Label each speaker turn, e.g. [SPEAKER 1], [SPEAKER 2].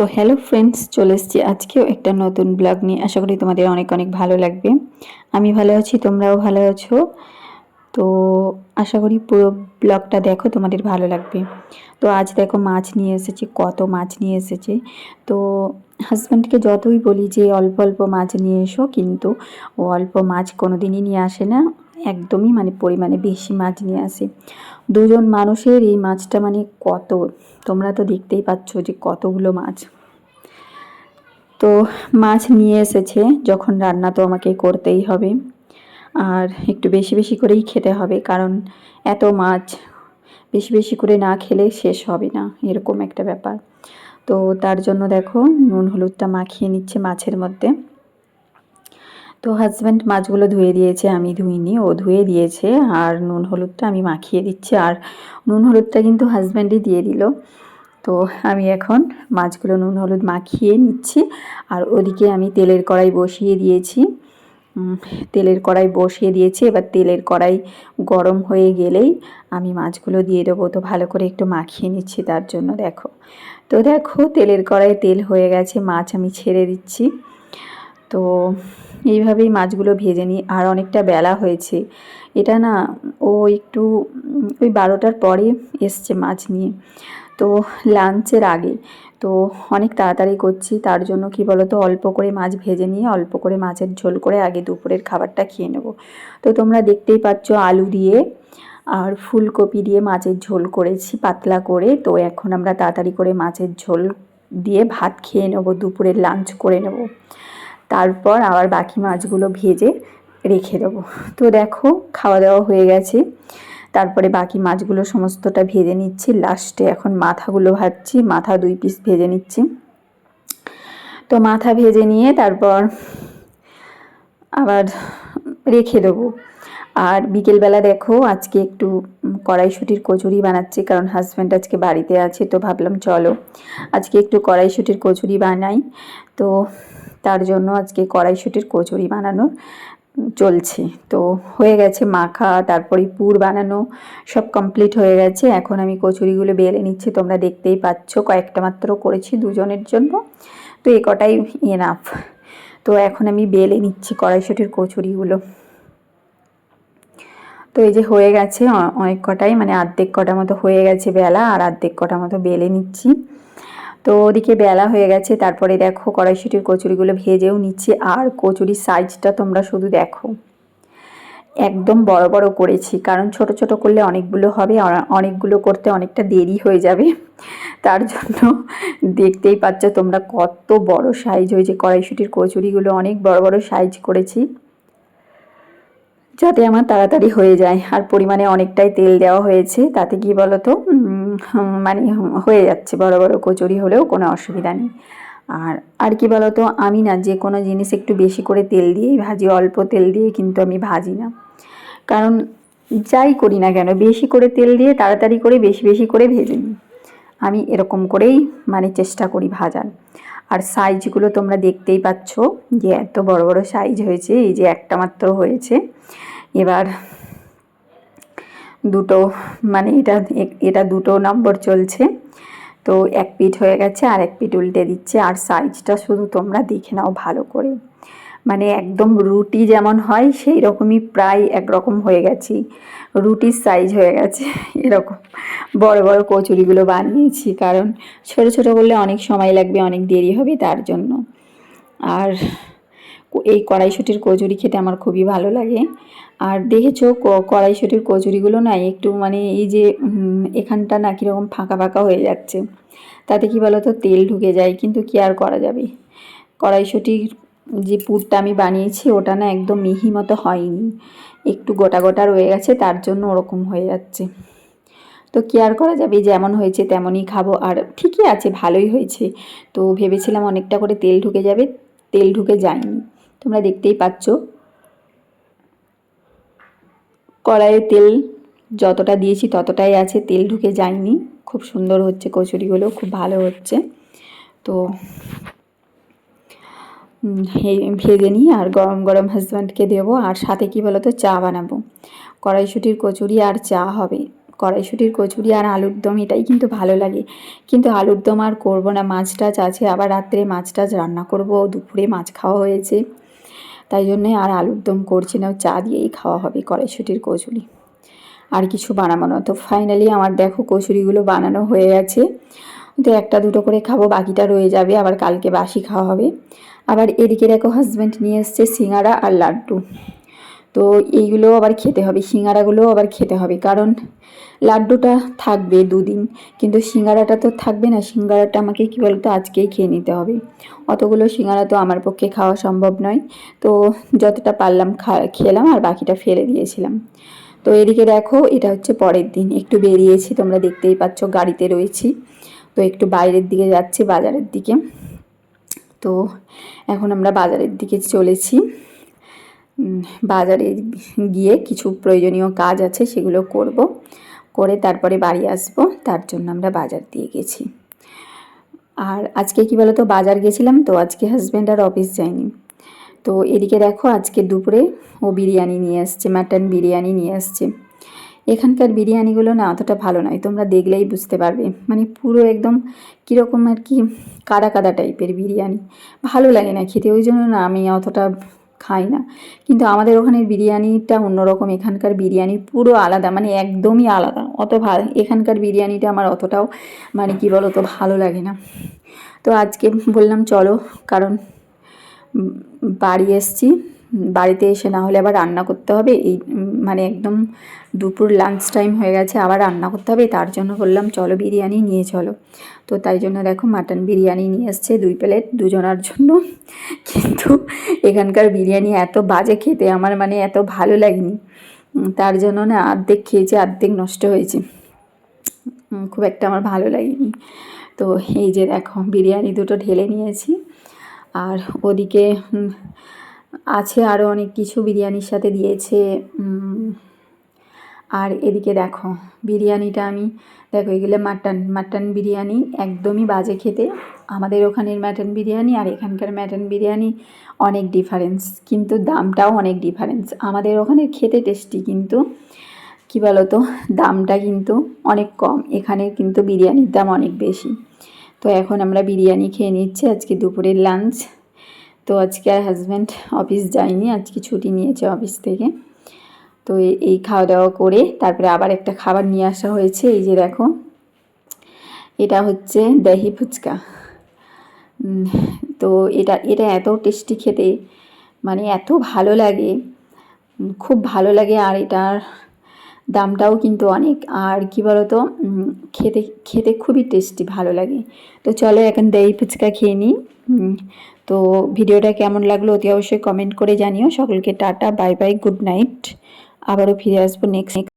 [SPEAKER 1] তো hello friends চলে এসেছি আজকেও একটা নতুন ব্লগ নিয়ে। আশা করি তোমাদের অনেক অনেক ভালো লাগবে। আমি ভালো আছি, তোমরাও ভালো আছো। তো আশা করি পুরো ব্লগটা দেখো, তোমাদের ভালো লাগবে। তো আজ দেখো মাছ নিয়ে এসেছি, কত মাছ নিয়ে এসেছে। তো হাজব্যান্ডকে যতই বলি যে অল্প অল্প মাছ নিয়ে এসো, কিন্তু ও অল্প মাছ কোনো দিনই নিয়ে আসে না। একদমই মানে পরিমাণে বেশি মাছ নিয়ে আসে। দুজন মানুষের এই মাছটা মানে কত? তোমরা তো দেখতেই পাচ্ছ যে কতগুলো মাছ। তো মাছ নিয়ে এসেছে, যখন রান্না তো আমাকে করতেই হবে। আর একটু বেশি বেশি করেই খেতে হবে, কারণ এত মাছ বেশি বেশি করে না খেলে শেষ হবে না, এরকম একটা ব্যাপার। তো তার জন্য দেখো, নুন হলুদটা মাখিয়ে নিচ্ছে মাছের মধ্যে। তো হাজব্যান্ড মাছগুলো ধুয়ে দিয়েছে, আমি ধুইনি, ও ধুয়ে দিয়েছে, আর নুন হলুদটা আমি মাখিয়ে দিচ্ছি, আর নুন হলুদটা কিন্তু হাজব্যান্ডই দিয়ে দিল। তো আমি এখন মাছগুলো নুন হলুদ মাখিয়ে নিচ্ছি, আর ওদিকে আমি তেলের কড়াই বসিয়ে দিয়েছি। তেলের কড়াই বসিয়ে দিয়েছি, এবার তেলের কড়াই গরম হয়ে গেলেই আমি মাছগুলো দিয়ে দেবো, তো ভালো করে একটু মাখিয়ে নিচ্ছি তার জন্য, দেখো। তো দেখো, তেলের কড়াই তেল হয়ে গেছে, মাছ আমি ছেড়ে দিচ্ছি। তো এইভাবেই মাছগুলো ভেজে নিই। আর অনেকটা বেলা হয়েছে। এটা না, ও একটু, ওই বারোটার পরে এসছে মাছ নিয়ে। তো লাঞ্চের আগে, তো অনেক তাড়াতাড়ি করছি। তার জন্য কি বলতো, অল্প করে মাছ ভেজে নিয়ে, অল্প করে মাছের ঝোল করে আগে দুপুরের খাবারটা খেয়ে নেব। তো তোমরা দেখতেই পাচ্ছ আলু দিয়ে আর ফুলকপি দিয়ে মাছের ঝোল করেছি, পাতলা করে। তো এখন আমরা তাড়াতাড়ি করে মাছের ঝোল দিয়ে ভাত খেয়ে নেব, দুপুরের লাঞ্চ করে নেব। তারপর আবার বাকি মাছগুলো ভেজে রেখে দেবো। তো দেখো খাওয়া দাওয়া হয়ে গেছে। তারপরে বাকি মাছগুলো সমস্তটা ভেজে নিচ্ছি। লাস্টে এখন মাথাগুলো ভাজছি, মাথা দুই পিস ভেজে নিচ্ছি। তো মাথা ভেজে নিয়ে তারপর আবার রেখে দেবো। আর বিকেলবেলা দেখো, আজকে একটু কড়াইশুটির কচুরি বানাচ্ছি, কারণ হাজব্যান্ড আজকে বাড়িতে আছে, তো ভাবলাম চলো আজকে একটু কড়াইশুটির কচুরি বানাই। তো তার জন্য আজকে কড়াইশুটির কচুরি বানানো চলছে। তো হয়ে গেছে মাখা, তারপরে পুর বানানো, সব কমপ্লিট হয়ে গেছে। এখন আমি কচুরিগুলো বেলে নিচ্ছি, তোমরা দেখতেই পাচ্ছ, কয়েকটা মাত্র করেছি দুজনের জন্য। তো এ কটাই এনাফ তো এখন আমি বেলে নিচ্ছি কড়াইশুটির কচুরিগুলো। তো এই যে হয়ে গেছে অনেক কটাই মানে আর্ধেক কটা মতো হয়ে গেছে বেলা, আর আর্ধেক কটা মতো বেলে নিচ্ছি। তো ওদিকে বেলা হয়ে গেছে, তারপরে দেখো কড়াইশুটির কচুরিগুলো ভেজেও নিচ্ছি, আর কচুরির সাইজটা তোমরা শুধু দেখো। একদম বড় বড় করেছি, কারণ ছোট ছোট করলে অনেকগুলো হবে অনেকগুলো করতে অনেকটা দেরি হয়ে যাবে। তার জন্য দেখতেই পাচ্ছ তোমরা কত বড় সাইজ হয়েছে কড়াইশুটির কচুরিগুলো অনেক বড় বড় সাইজ করেছি। যাতে আমার তাড়াতাড়ি হয়ে যায়। আর পরিমাণে অনেকটাই তেল দেওয়া হয়েছে, তাতে কি বলতো? মানে হয়ে যাচ্ছে, বড় বড় কচুরি হলেও কোনো অসুবিধা নেই। আর আর কি বলতো? আমি না যে কোনো জিনিস একটু বেশি করে তেল দিয়েই ভাজি, অল্প তেল দিয়ে কিন্তু আমি ভাজি না। কারণ যাই করি না কেন, বেশি করে তেল দিয়ে তাড়াতাড়ি করে বেশি বেশি করে ভেজে নিই। আমি এরকম করেই মানে চেষ্টা করি ভাজার। আর সাইজগুলো তোমরা দেখতেই পাচ্ছ যে এত বড় বড় সাইজ হয়েছে, এই যে একটা মাত্র হয়েছে। এবার দুটো মানে এটা এটা দুটো নম্বর চলছে। তো এক পিঠ হয়ে গেছে আর এক পিঠ উল্টে দিচ্ছে। আর সাইজটা শুধু তোমরা দেখে নাও ভালো করে। মানে একদম রুটি যেমন হয়, সেই রকমই প্রায় একরকম হয়ে গেছি। রুটির সাইজ হয়ে গেছে, এরকম। বড় বড় কচুরিগুলো বানিয়েছি, কারণ ছোট ছোট করলে অনেক সময় লাগবে, অনেক দেরি হবে তার জন্য। আর এই কড়াইশুটির কচুরি খেতে আমার খুবই ভালো লাগে। আর দেখেছ কড়াইশুটির কচুরিগুলো না একটু মানে এই যে এখানটা না কীরকম ফাঁকা ফাঁকা হয়ে যাচ্ছে। তাতে কি বলো তো তেল ঢুকে যায়, কিন্তু কি আর করা যাবে? কড়াইশুটির যে পুরটা আমি বানিয়েছি, ওটা না একদম মিহি মতো হয়নি। একটু গোটা গোটা রয়ে গেছে, তার জন্য ওরকম হয়ে যাচ্ছে। তো কি আর করা যাবে, যেমন হয়েছে তেমনই খাব। আর ঠিকই আছে, ভালোই হয়েছে। তো ভেবেছিলাম অনেকটা করে তেল ঢুকে যাবে, তেল ঢুকে যায়নি। তোমরা দেখতেই পাচ্ছ। কড়াইয়ে তেল যতটা দিয়েছি, ততটাই আছে, তেল ঢুকে যায়নি। খুব সুন্দর হচ্ছে কচুরিগুলো, খুব ভালো হচ্ছে। তো ভেজে নিই আর গরম গরম হাজব্যান্ডকে দেবো আর সাথে কি বলো তো চা বানাবো। কড়াইশুটির কচুরি আর চা হবে। কড়াইশুটির কচুরি আর আলুর দম, এটাই কিন্তু ভালো লাগে। কিন্তু আলুর দম আর করব না। মাছ টাছ আছে, আবার রাত্রে মাছ টাছ রান্না করব। দুপুরে মাছ খাওয়া হয়েছে। তাই জন্যে আর আলুর দম করছি না। চা দিয়েই খাওয়া হবে কড়াইশুটির কচুরি। আর কিছু বানাবো না। তো ফাইনালি আমার দেখো কচুরিগুলো বানানো হয়ে গেছে। তো একটা দুটো করে খাব, বাকিটা রয়ে যাবে, আবার কালকে বাসি খাওয়া হবে। আবার এদিকে দেখো হাজব্যান্ড নিয়ে এসছে সিঙ্গারা আর লাড্ডু। তো এইগুলো আবার খেতে হবে, সিঙ্গারাগুলোও আবার খেতে হবে, কারণ লাড্ডুটা থাকবে দুদিন, কিন্তু সিঙ্গারাটা তো থাকবে না, সিঙ্গারাটা আমাকে কী বলতো, আজকেই খেয়ে নিতে হবে। অতগুলো সিঙ্গারা তো আমার পক্ষে খাওয়া সম্ভব নয়, তো যতটা পারলাম খা, খেলাম আর বাকিটা ফেলে দিয়েছিলাম। তো এদিকে দেখো, এটা হচ্ছে পরের দিন, একটু বেরিয়েছি, তোমরা দেখতেই পাচ্ছ, গাড়িতে রয়েছি। তো একটু বাইরের দিকে যাচ্ছি, বাজারের দিকে। তো এখন আমরা বাজারের দিকে চলেছি। বাজারে গিয়ে কিছু প্রয়োজনীয় কাজ আছে, সেগুলো করব। করে তারপরে বাড়ি আসব, তার জন্য আমরা বাজার দিয়ে গেছি। আর আজকে কি বলতো, বাজার গেছিলাম তো, আজকে হাজব্যান্ড আর অফিস যায়নি। তো এদিকে দেখো, আজকে দুপুরে ও বিরিয়ানি নিয়ে আসছে মাটন বিরিয়ানি নিয়ে আসছে। এখানকার বিরিয়ানিগুলো না অতটা ভালো নয়, তোমরা দেখলেই বুঝতে পারবে। মানে পুরো একদম কীরকম আর কি কাদা কাদা টাইপের বিরিয়ানি। ভালো লাগে না খেতে, ওই জন্য না আমি অতটা খাই না। কিন্তু আমাদের ওখানের বিরিয়ানিটা অন্যরকম, এখানকার বিরিয়ানি পুরো আলাদা মানে একদমই আলাদা। অত ভালো এখানকার বিরিয়ানিটা আমার অতটাও মানে কী বলো তো ভালো লাগে না। তো আজকে বললাম চলো, কারণ বাড়ি এসছি। বাড়িতে এসে না হলে আবার রান্না করতে হবে। এই মানে একদম দুপুর লাঞ্চ টাইম হয়ে গেছে, আবার রান্না করতে হবে। তার জন্য বললাম, চলো বিরিয়ানি নিয়ে চলো। তো তাই জন্য দেখো মাটন বিরিয়ানি নিয়ে এসছে দুই প্লেট দুজনার জন্য। কিন্তু এখানকার বিরিয়ানি এত বাজে খেতে, আমার মানে এত ভালো লাগেনি। তার জন্য না অর্ধেক খেয়েছি অর্ধেক নষ্ট হয়েছে। খুব একটা আমার ভালো লাগেনি। তো এই যে দেখো, বিরিয়ানি দুটো ঢেলে নিয়েছি। আর ওদিকে আছে আরও অনেক কিছু বিরিয়ানির সাথে দিয়েছে আর এদিকে দেখো, বিরিয়ানিটা আমি, দেখো, এগুলো মাটন মাটন বিরিয়ানি একদমই বাজে খেতে। আমাদের ওখানের মাটন বিরিয়ানি আর এখানকার মাটন বিরিয়ানি অনেক ডিফারেন্স কিন্তু দামটাও অনেক ডিফারেন্স আমাদের ওখানে খেতে টেস্টি কিন্তু কি বলতো, দামটা কিন্তু অনেক কম, এখানে কিন্তু বিরিয়ানির দাম অনেক বেশি। তো এখন আমরা বিরিয়ানি খেয়ে নিচ্ছি, আজকে দুপুরের লাঞ্চ তো আজকে আর হাজব্যান্ড অফিস যায়নি, আজকে ছুটি নিয়েছে অফিস থেকে। তো এই- খাওয়া দাওয়া করে তারপরে আবার একটা খাবার নিয়ে আসা হয়েছে, এই যে দেখো। এটা হচ্ছে দহি ফুচকা। তো এটা এটা এত টেস্টি খেতে মানে এত ভালো লাগে খুব ভালো লাগে আর এটার দামটাও কিন্তু অনেক। আর কি বলতো খেতে খেতে খুবই টেস্টি ভালো লাগে। তো চলো এখন দই ফুচকা খেয়ে নিই। তো ভিডিওটা কেমন লাগল অতি অবশ্যই কমেন্ট করে জানিও। সকলকে tata bye bye good night আবারও ফিরে আসব নেক্সট